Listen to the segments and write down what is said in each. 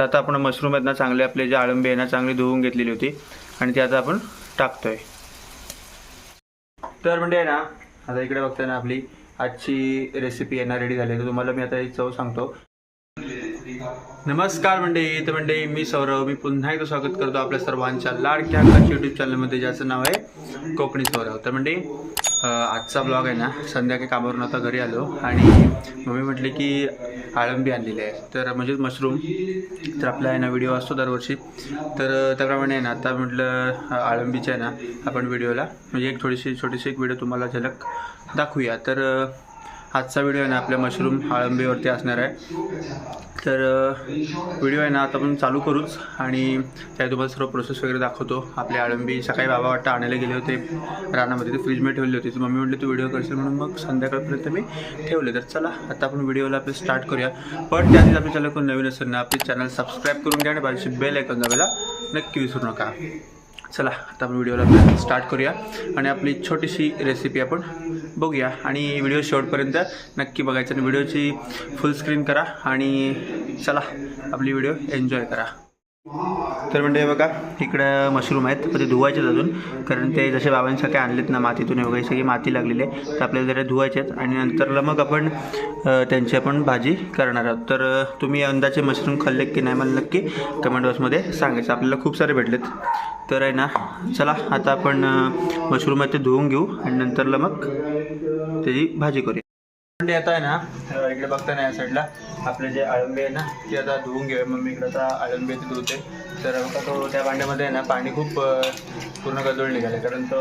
तर आता आपण मशरूम आहेत ना चांगले आपले जे आळंबी आहे ना चांगली धुवून घेतलेली होती. आणि ती आता आपण टाकतोय. तर म्हणजे आहे ना आता इकडे बघताय ना आपली आजची रेसिपी आहे ना रेडी झाली आहे. तर तुम्हाला मी आता ही चव सांगतो. नमस्कार म्हणजे तर म्हणजे मी सौरव. मी पुन्हा एकदा स्वागत करतो आपल्या सर्वांच्या लाडक्या यूट्यूब चॅनलमध्ये ज्याचं नाव आहे कोकणी सौरव. तर म्हणजे आजचा ब्लॉग आहे ना संध्याकाळी कामावरून आता घरी आलो आणि मम्मी म्हटले की आळंबी आणलेली आहे. तर म्हणजे मशरूम तर आपला आहे ना व्हिडिओ असतो दरवर्षी. तर त्याप्रमाणे आहे ना आता म्हटलं अं, आहे ना आपण व्हिडिओला म्हणजे एक थोडीशी छोटीशी एक व्हिडिओ तुम्हाला झलक दाखवूया. तर आजचा व्हिडिओ आहे ना आपल्या मशरूम आळंबीवरती असणार आहे. तर व्हिडिओ आहे ना आता आपण चालू करूच आणि त्या तुम्हाला सर्व प्रोसेस वगैरे दाखवतो. आपली आळंबी सकाळी बाबा वाटतं आणायला गेले होते. रानामध्ये ते फ्रीजमध्ये ठेवले होते. तर मम्मी म्हटली तू व्हिडिओ करशील म्हणून मग संध्याकाळपर्यंत मी ठेवले. तर चला आता आपण व्हिडिओला आपलं स्टार्ट करूया पण त्याआधी आपल्या चॅनल कोण नवीन असेल ना आपले चॅनल सबस्क्राईब करून घ्या आणि बाजूची बेल ऐकून दाबायला नक्की विसरू नका. चला आता आपण व्हिडिओला स्टार्ट करूया आणि आपली छोटीशी रेसिपी आपण बघूया. आणि व्हिडिओ शेवटपर्यंत नक्की बघायचं. आणि व्हिडिओची फुल स्क्रीन करा आणि चला आपली व्हिडिओ एन्जॉय करा. तर म्हणजे बघा इकडं मशरूम आहेत. पण ते धुवायचेच अजून कारण ते जसे बाबांसारखे आणलेत ना मातीतून वगैरे सगळी माती लागलेली आहे. तर आपल्याला जरा धुवायचे आहेत. आणि नंतरला मग आपण त्यांची आपण भाजी करणार आहोत. तर तुम्ही अंदाजे मशरूम खाल्ले की नाही मला नक्की कमेंट बॉक्समध्ये सांगायचं. आपल्याला खूप सारे भेटलेत. तर आहे ना चला आता आपण मशरूम आहेत ते धुवून घेऊ. आणि नंतरला मग त्याची भाजी करूया. म्हणजे आता आहे ना इकडे बघता ना या साईडला आपले जे आळंबे आहे ना ते आता धुवून घेऊया. मग मी इकडे आता आळंबे ते धुवते. तर बघा तो त्या भांड्यामध्ये आहे ना पाणी खूप पूर्ण गजवळ निघाले कारण तो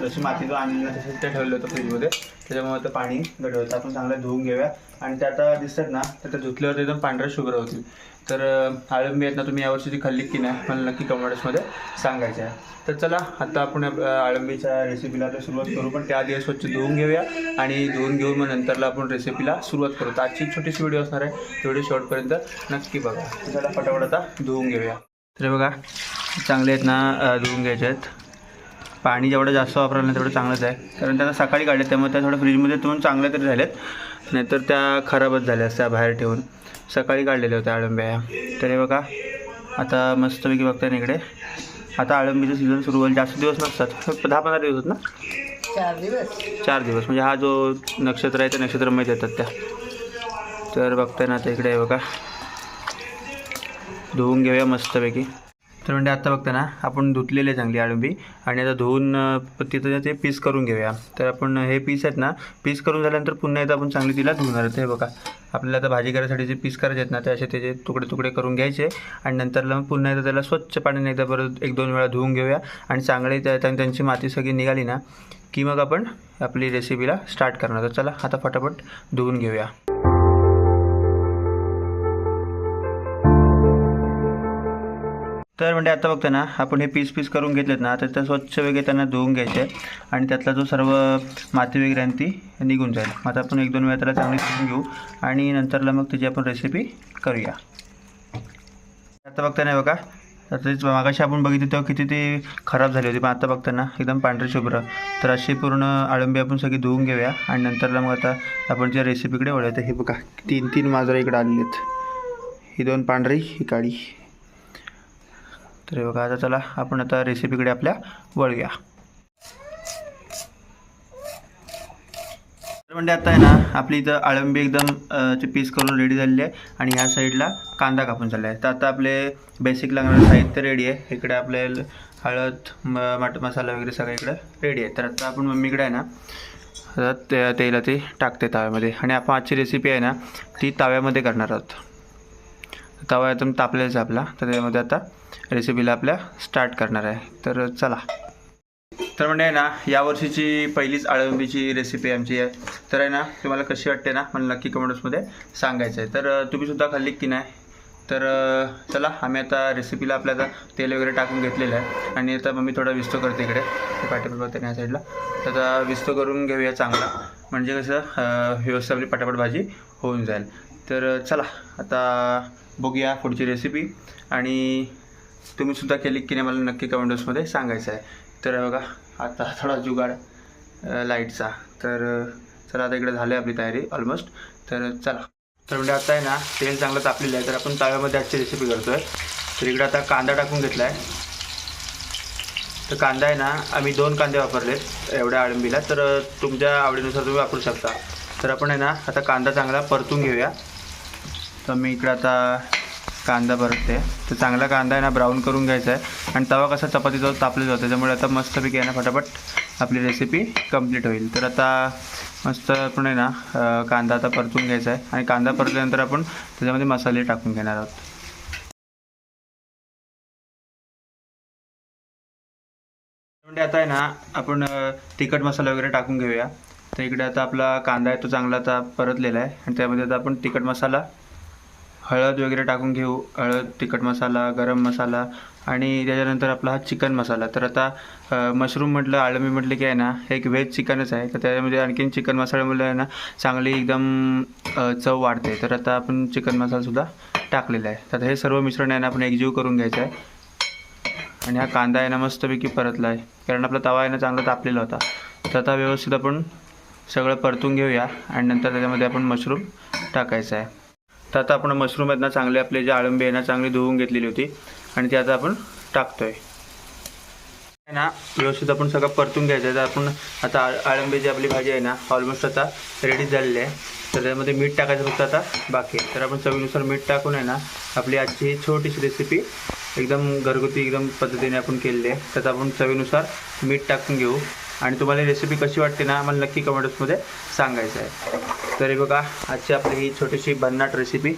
जशी माती जो आणलेला तसं ते ठेवलं होतं फ्रीजमध्ये त्याच्यामुळे ते पाणी गडवतं आपण चांगलं धुवून घेऊया. आणि ते आता दिसतात ना तर ते धुतल्यावर एकदम पांढऱ्या शुभ्र होतील. तर आळंबी आहेत ना तुम्ही यावर्षी ती खाल्ली की नाही मला नक्की कमेंट्समध्ये सांगायचं आहे. तर चला आता आपण आळंबीच्या रेसिपीला तर सुरुवात करू पण त्याआधी स्वच्छ धुवून घेऊया आणि धुवून घेऊन मग नंतरला आपण रेसिपीला सुरुवात करू. तर आजची छोटीशी व्हिडिओ असणार आहे तेवढी शेवटपर्यंत नक्की बघा. चला फटाफट आता धुवून घेऊया. तर बघा चांगले आहेत ना धुवून घ्यायचे आहेत. पाणी जेवढं जास्त वापरलं ना तेवढं चांगलंच आहे. कारण त्यांना सकाळी काढले त्यामुळे त्या थोडं फ्रीजमध्ये ठेवून चांगल्या तरी झाल्यात नाहीतर त्या खराबच झाल्या असत्या बाहेर ठेवून. सकाळी काढलेल्या होत्या अळंब्या ह्या. तर हे बघा आता मस्तपैकी बघताय ना इकडे. आता अळंबीचं सीझन सुरू होईल. जास्त दिवस नसतात. दहा पंधरा दिवस होत ना? चार दिवस. चार दिवस. म्हणजे हा जो नक्षत्र आहे त्या नक्षत्रामध्ये येतात त्या. तर बघताय ना आता इकडे बघा. धुवून घेऊया मस्तपैकी. तर म्हणजे आता बघता ना आपण धुतलेले चांगली आळंबी आणि आता धुवून तिथं ते पीस करून घेऊया. तर आपण हे पीस आहेत ना पीस करून झाल्यानंतर पुन्हा एकदा आपण चांगली तिला धुवणार आहोत. हे बघा आपल्याला आता भाजी करायसाठी जे पीस करायचे आहेत ना ते असे त्याचे तुकडे तुकडे करून घ्यायचे आणि नंतरला मग पुन्हा एकदा त्याला स्वच्छ पाण्याने एकदा परत एक दोन वेळा धुवून घेऊया आणि चांगली त्या- त्यांची माती सगळी निघाली ना की मग आपण आपली रेसिपीला स्टार्ट करणार तर चला आता फटाफट धुवून घेऊया. तर म्हणजे आता बघता ना आपण हे पीस पीस करून घेतलेत ना तर त्या स्वच्छ वगैरे त्यांना धुवून घ्यायचे आणि त्यातला जो सर्व माती वगैरे आहे ती निघून जाईल. मग आता आपण एक दोन वेळा त्याला चांगली धुवून घेऊ आणि नंतरला मग त्याची आपण रेसिपी करूया. आता बघता नाही बघा आता तेच मागाशी आपण बघितली तेव्हा किती ती खराब झाली होती. पण आता बघताना एकदम पांढरी शुभ्र. तर अशी पूर्ण आळंबी आपण सगळी धुवून घेऊया आणि नंतरला मग आता आपण ज्या रेसिपीकडे वळूया तर हे बघा तीन तीन माजरं इकडे आलेली आहेत. ही दोन पांढरी ही काळी. तर हे बघा आता चला आपण आता रेसिपीकडे आपल्या वळूया तर म्हणजे आता आहे ना आपली इथं आळंबी एकदम पीस करून रेडी झालेली आहे आणि ह्या साईडला कांदा कापून झाला आहे तर आता आपले बेसिक लागणारं साहित्य रेडी आहे. इकडे आपले हळद म मट मसाला वगैरे सगळं इकडं रेडी आहे. तर आता आपण मम्मीकडे आहे ना आता ते तेला ते टाकते तव्यामध्ये. आणि आपण आजची रेसिपी आहे ना ती तव्यामध्ये करणार आहोत. तवा एकदम तापलेलाच आपला. तर त्यामध्ये आता रेसिपीला आपल्या स्टार्ट करणार आहे. तर चला. तर म्हणजे आहे ना यावर्षीची पहिलीच आळंबीची रेसिपी आमची आहे. तर आहे ना तुम्हाला कशी वाटते ना मला नक्की कमेंट्समध्ये सांगायचं आहे. तर तुम्हीसुद्धा खाल्ली की नाही? तर चला आम्ही आता रेसिपीला आपल्या आता तेल वगैरे टाकून घेतलेलं आहे. आणि आता मम्मी थोडा विस्तो करते इकडे. पाठीपट या साईडला तर आता विस्तो करून घेऊया चांगला. म्हणजे कसं व्यवस्थित आपली पटापट भाजी होऊन जाईल. तर चला आता बघूया पुढची रेसिपी आणि तुम्हीसुद्धा केली की नाही मला नक्की कमेंट बॉक्समध्ये सांगायचं आहे. तर बघा आता थोडा जुगाड लाईटचा तर चला आता इकडे झाली आपली तयारी ऑलमोस्ट तर चला. तर म्हणजे आता आहे ना तेल चांगलं तापलेलं आहे तर आपण तव्यामध्ये आजची रेसिपी करतो आहे तर इकडे आता कांदा टाकून घेतला आहे तर कांदा आहे ना आम्ही दोन कांदे वापरलेत एवढ्या अळंबीला तर तुमच्या आवडीनुसार तुम्ही वापरू शकता. तर आपण आहे ना आता कांदा चांगला परतून घेऊया. तर मी इकडे आता कांदा परतते. तर चांगला कांदा आहे ना ब्राऊन करून घ्यायचा आहे. आणि तवा कसा चपातीचा तापले जातो त्याच्यामुळे आता मस्तपैकी आहे ना फटाफट आपली रेसिपी कंप्लीट होईल. तर आता मस्त आपण आहे ना कांदा आता परतून घ्यायचा आहे. आणि कांदा परतल्यानंतर आपण त्याच्यामध्ये मसाले टाकून घेणार आहोत. म्हणजे आता आहे ना आपण तिखट मसाला वगैरे टाकून घेऊया. तर इकडे आता आपला कांदा आहे तो चांगला आता परतलेला आहे. आणि त्यामध्ये आता आपण तिखट मसाला हळद वगैरे टाकून घेऊ. हळद तिखट मसाला गरम मसाला आणि त्याच्यानंतर आपला हा चिकन मसाला. तर आता मशरूम म्हटलं आळमी म्हटलं की आहे ना एक व्हेज चिकनच आहे. तर त्याच्यामध्ये आणखीन चिकन मसाल्यामुळे आहे ना चांगली एकदम चव वाढते. तर आता आपण चिकन मसालासुद्धा टाकलेला आहे. तर आता हे सर्व मिश्रण आहे ना आपण एकजीव करून घ्यायचं आहे. आणि हा कांदा आहे ना मस्तपैकी परतला आहे. कारण आपला तवा आहे ना चांगला तापलेला होता. तर आता व्यवस्थित आपण सगळं परतून घेऊया. आणि नंतर त्याच्यामध्ये आपण मशरूम टाकायचं आहे. तर आता आपण मशरूम आहेत ना चांगले आपले जे आळंबी आहे ना चांगली धुवून घेतलेली होती. आणि ती आता आपण टाकतोय. आहे ना व्यवस्थित आपण सगळं परतून घ्यायचं आहे. तर आपण आता आळ आळंबीची आपली भाजी आहे ना ऑलमोस्ट आता रेडी झालेली आहे. तर त्यामध्ये मीठ टाकायचं फक्त आता बाकी आहे. तर आपण चवीनुसार मीठ टाकून आहे ना आपली आजची ही छोटीशी रेसिपी एकदम घरगुती एकदम पद्धतीने आपण केलेली आहे. त्यात आपण चवीनुसार मीठ टाकून घेऊ. आणि तुम्हाला रेसिपी कशी वाटते ना आम्हाला नक्की कमेंट्समध्ये सांगायचं आहे. तर बघा आजची आपली ही छोटीशी भन्नाट रेसिपी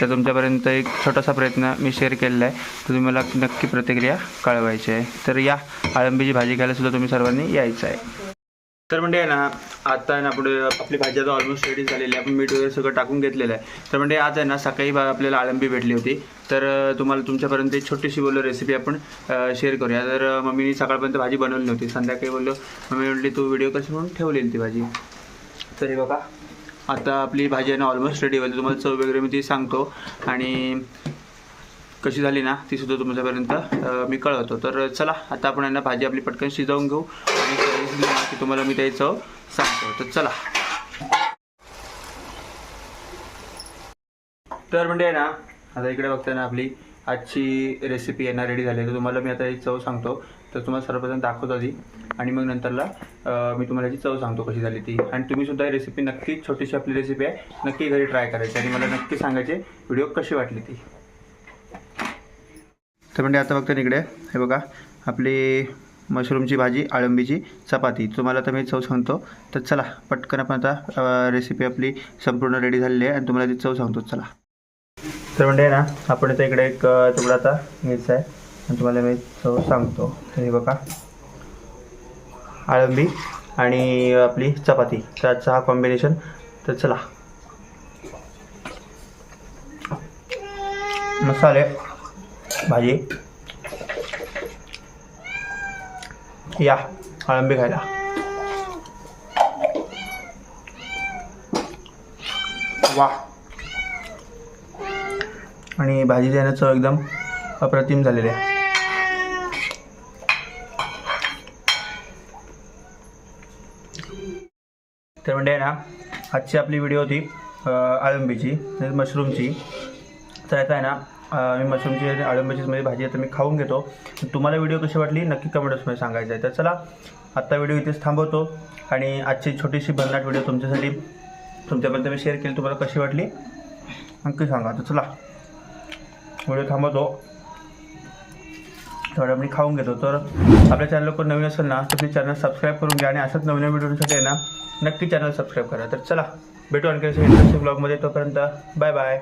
तर तुमच्यापर्यंत एक छोटासा प्रयत्न मी शेअर केलेला आहे. तर तुम्ही मला नक्की प्रतिक्रिया कळवायची आहे. तर या आळंबीची भाजी घ्यायलासुद्धा तुम्ही सर्वांनी यायचं आहे. तर म्हणजे आहे ना आता आहे ना आपण आपली भाजी आता ऑलमोस्ट रेडी झालेली आहे. आपण मीठ वगैरे सगळं टाकून घेतलेलं आहे. तर म्हणजे आज आहे ना सकाळी आपल्याला आळंबी भेटली होती. तर तुम्हाला तुमच्यापर्यंत एक छोटीशी बोललो रेसिपी आपण शेअर करूया. तर मम्मीनी सकाळपर्यंत भाजी बनवली नव्हती. संध्याकाळी बोललो मम्मी म्हटली तू व्हिडिओ कशी म्हणून ठेवलेली ती भाजी? तर हे बघा. आता आपली भाजी आहे ना ऑलमोस्ट रेडी होईल. तुम्हाला चव वगैरे मी ती सांगतो. आणि कशी झाली ना ती सुद्धा तुमच्यापर्यंत मी कळवतो. तर चला आता आपण यांना भाजी आपली पटकन शिजवून घेऊ. की तुम्हाला मी त्याची चव सांगतो. तर चला. तर म्हणजे आहे ना आता इकडे बघताय ना आपली आजची रेसिपी आहे ना रेडी झाली आहे. तर तुम्हाला मी आता ही चव सांगतो. तर तुम्हाला सर्वप्रथम दाखवतो आधी. आणि मग नंतरला मी तुम्हाला याची चव सांगतो कशी झाली ती. आणि तुम्ही सुद्धा ही रेसिपी नक्की छोटीशी आपली रेसिपी आहे नक्की घरी ट्राय करायची. आणि मला नक्की सांगायचे व्हिडिओ कशी वाटली ती. तर म्हणजे आता बघता इकडे हे बघा आपली मशरूमची भाजी आळंबीची चपाती. तुम्हाला तर मी चव सांगतो. तर चला पटकन आपण आता रेसिपी आपली संपूर्ण रेडी झालेली आहे आणि तुम्हाला ती चव सांगतो. चला. तर म्हणजे ना आपण इथं इकडे एक तुकडा आता घ्यायचा आहे. आणि तुम्हाला मी चव सांगतो. हे बघा. आळंबी आणि आपली चपाती. तर आजचा हा कॉम्बिनेशन तर चला. मसाले भाजी या आळंबी खायला वा आणि भाजी देण्याचं एकदम अप्रतिम झालेली आहे. तर म्हणजे ना आजची आपली व्हिडिओ होती आळंबीची मशरूमची. तर आता आहे ना मी मशरूमची आणि आळंबीची म्हणजे भाजी आता मी खाऊन घेतो. तुम्हाला व्हिडिओ कशी वाटली? नक्की कमेंट्समध्ये सांगायचं आहे. तर चला आत्ता व्हिडिओ इथेच थांबवतो आणि आजची छोटीशी भन्नाट व्हिडिओ तुमच्यासाठी तुमच्यापर्यंत मी शेअर केली. तुम्हाला कशी वाटली? नक्की सांगा. तर चला व्हिडिओ थांबवतो. थोडं मी खाऊन घेतो. तर आपल्या चॅनल कोण नवीन असेल ना तर प्लीज चॅनल सबस्क्राईब करून घ्या आणि असंच नवीन व्हिडिओसाठी आहे ना नक्की चॅनल सबस्क्राईब करा. तर चला भेटू आणखी ब्लॉगमध्ये तोपर्यंत बाय बाय